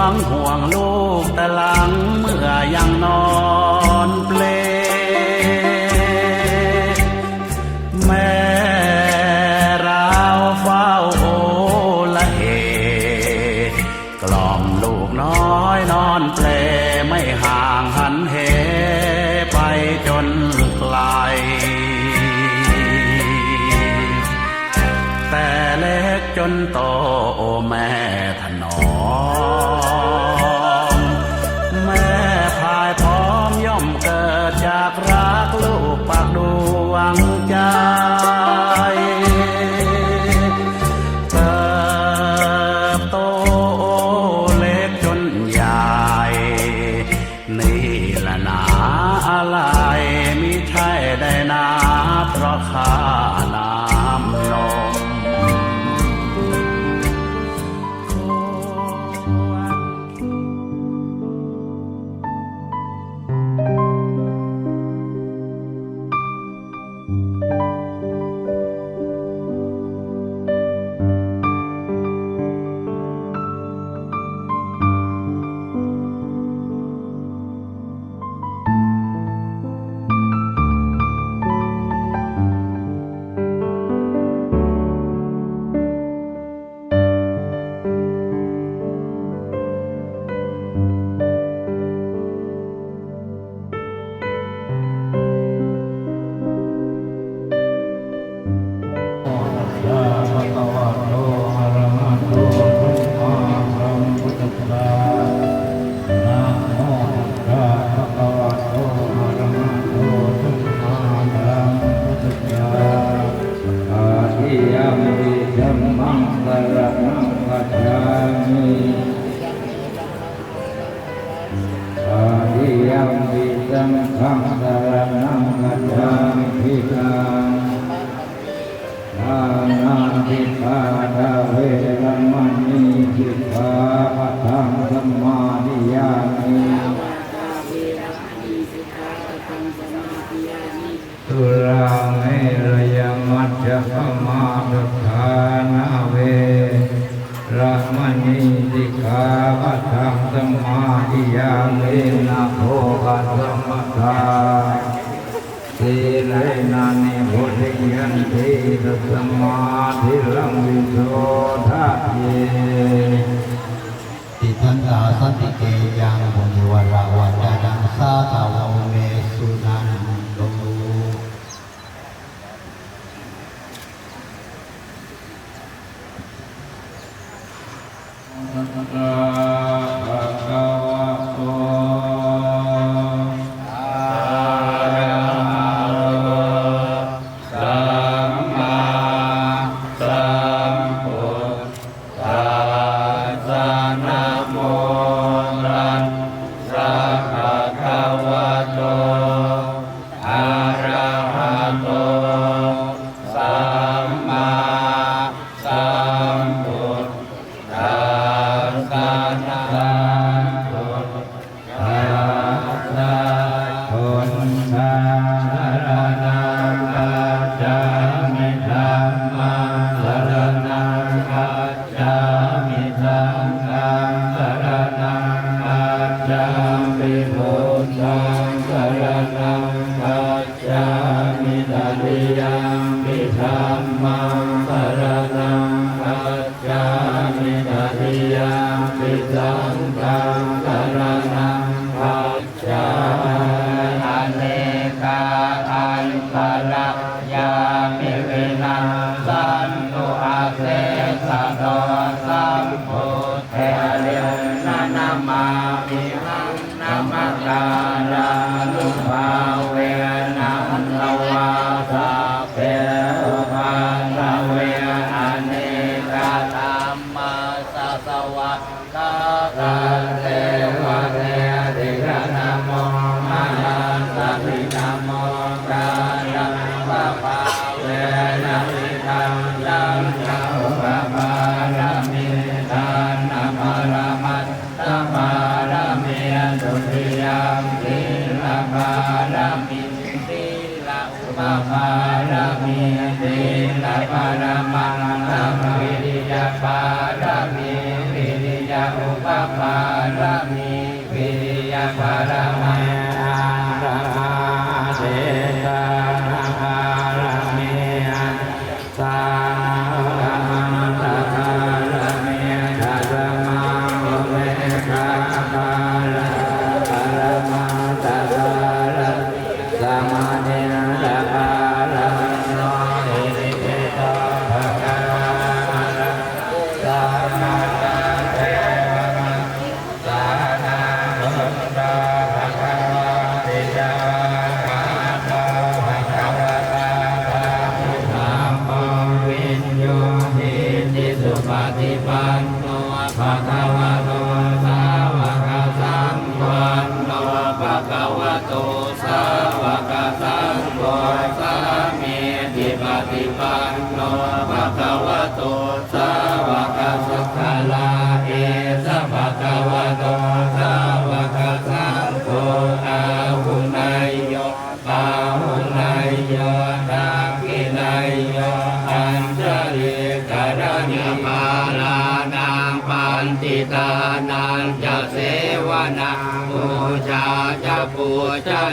วงห่วงลูกตะลังเมื่อยังนอนเปล มิหังนัมตารา บารมี ปฏิปันโนภะคะวะ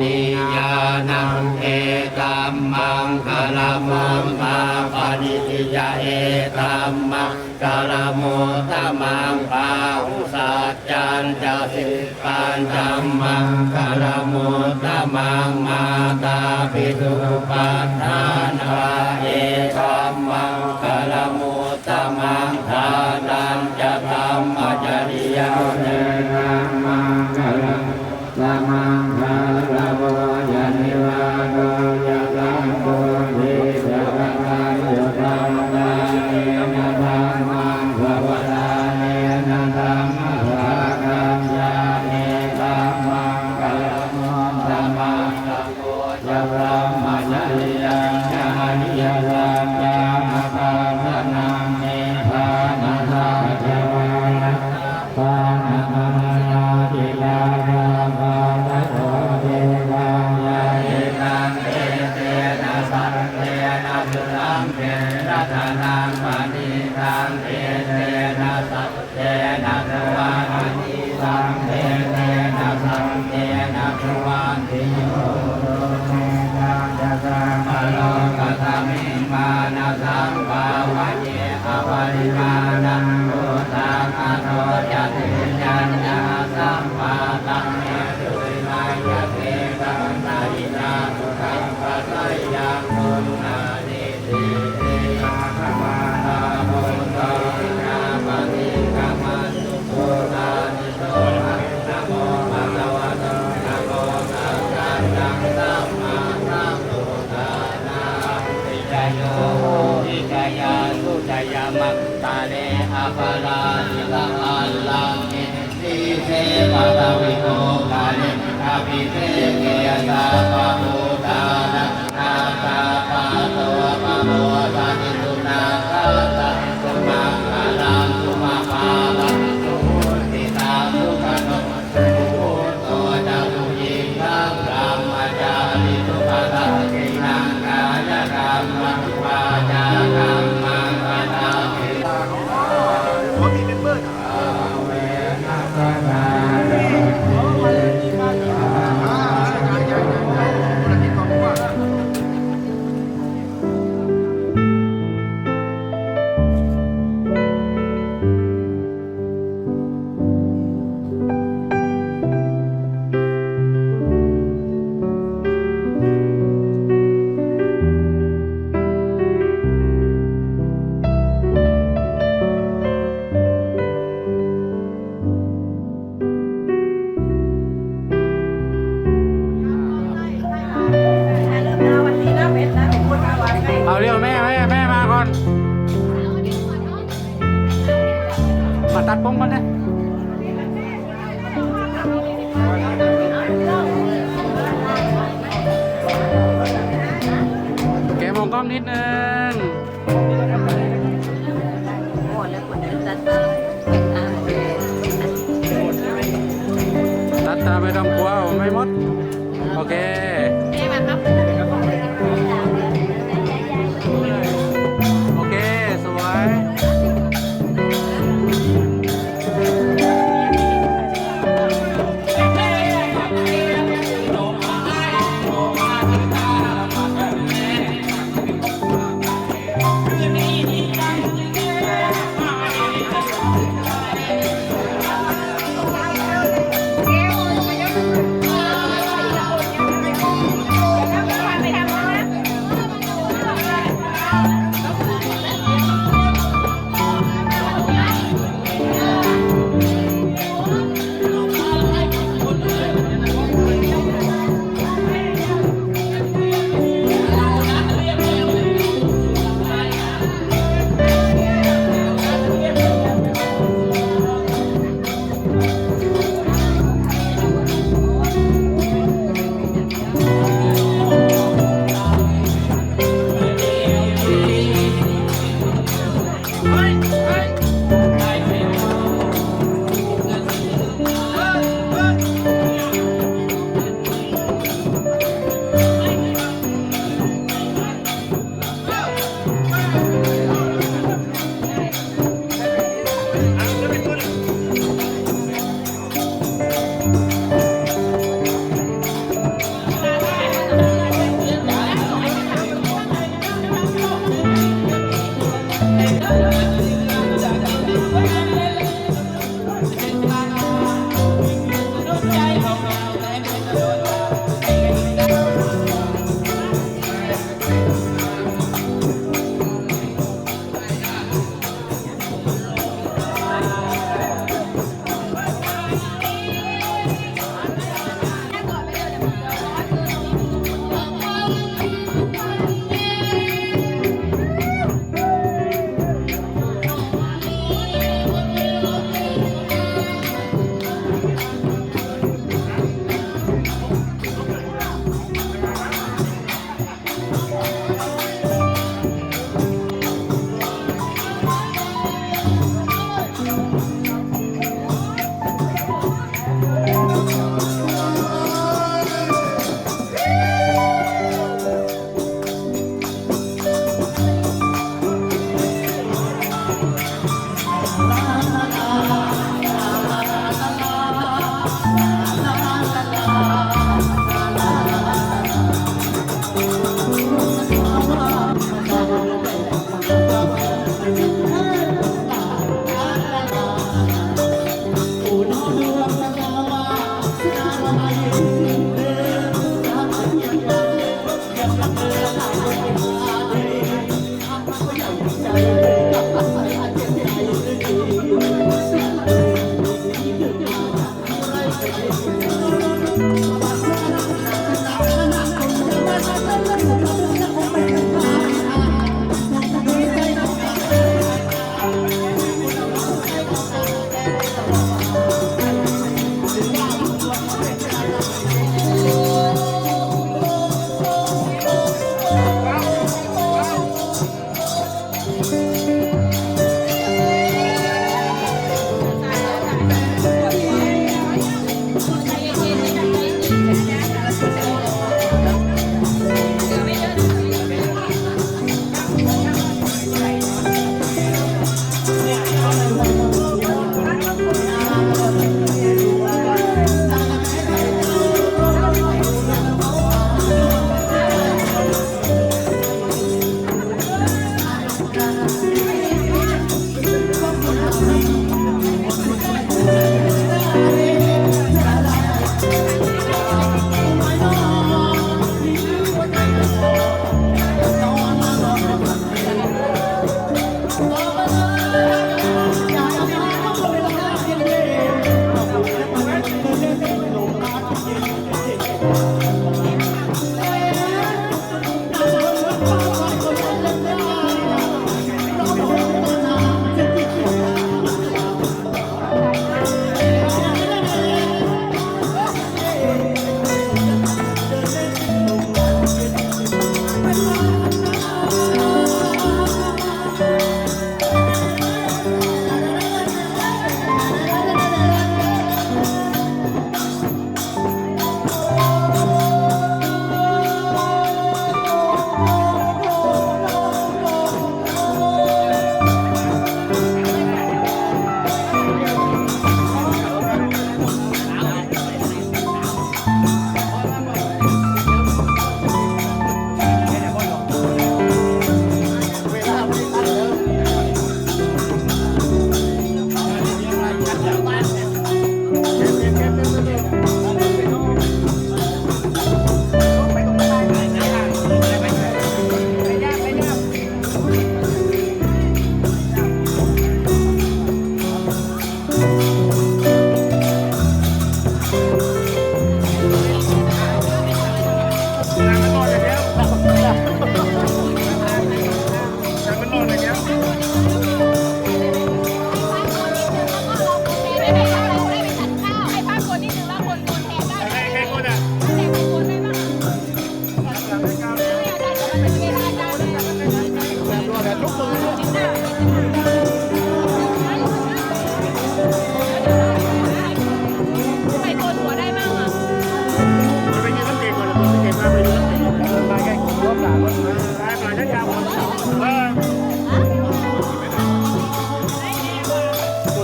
นิยานังเอตัมมังกะละมังตาปนิติยาเอตัมมังกะละโมตมังปาหุสัจจันจะสิปันตัมมังกะละโมตมังมาตาปิตุปัฏฐานาเอตัมมังกะละโมตมังทานันจะธรรมจริยาเน สัมมา ปะตะวิโกกาเลมิคาปิเตเกยตาปะ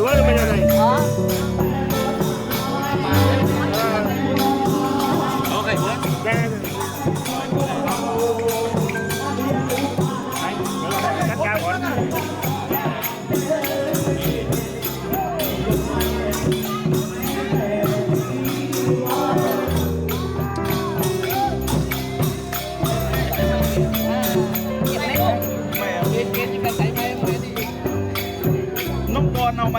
ปว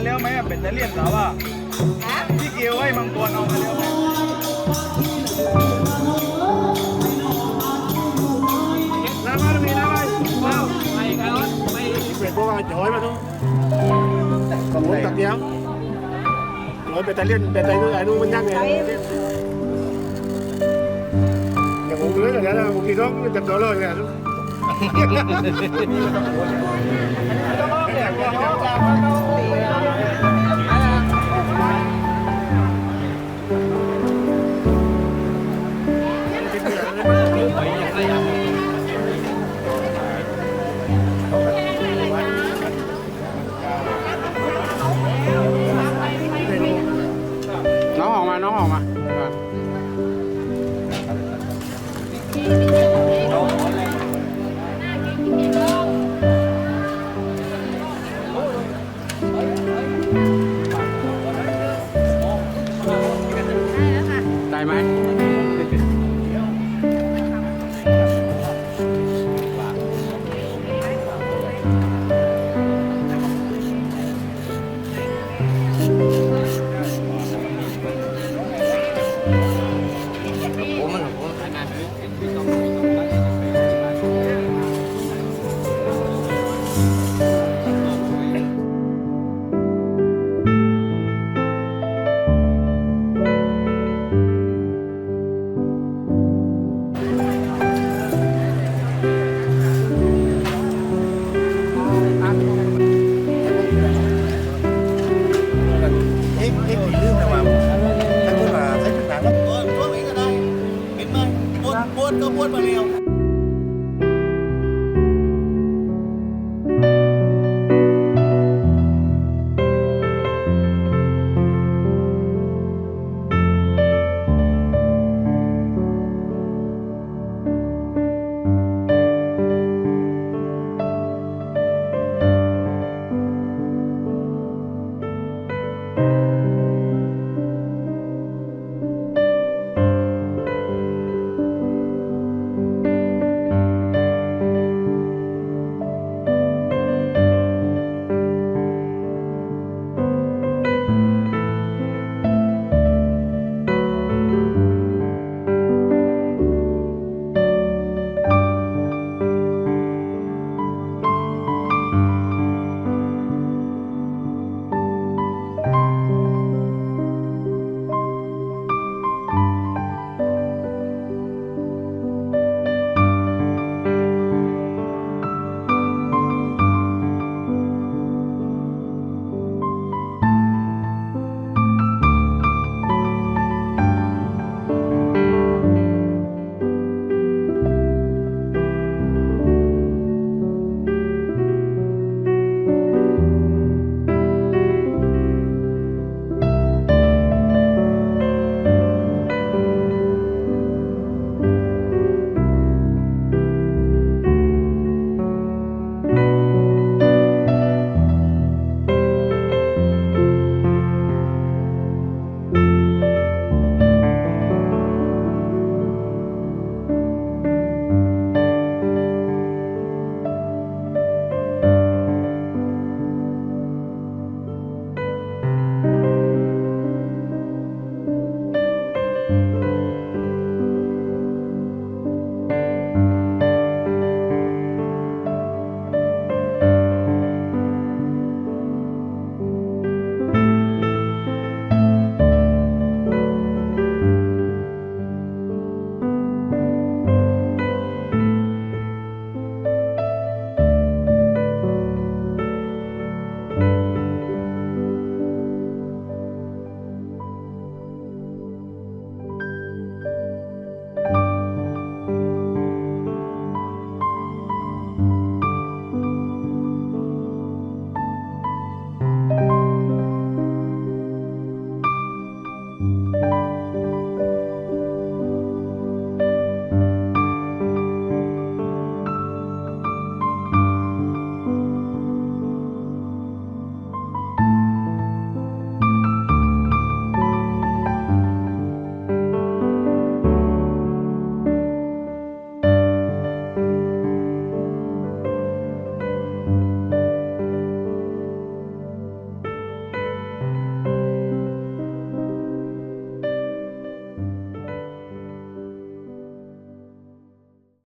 มาแล้วไหมเป็นตะเลียนสาวอะพี่เกียวให้มังกรเอามาแล้วไหมน้ำมาตรงนี้น้ำมาว้าวไปกันไปเปลี่ยนพวกเราจอยมาทุกผมตักเดียวโอ้ยเป็นตะเลียนเป็นตะเลียนไอ้นู่นมันยังไงอย่างผมเลยอย่างนั้นะผมกินร้องจับตัวเลยเนี่ยน้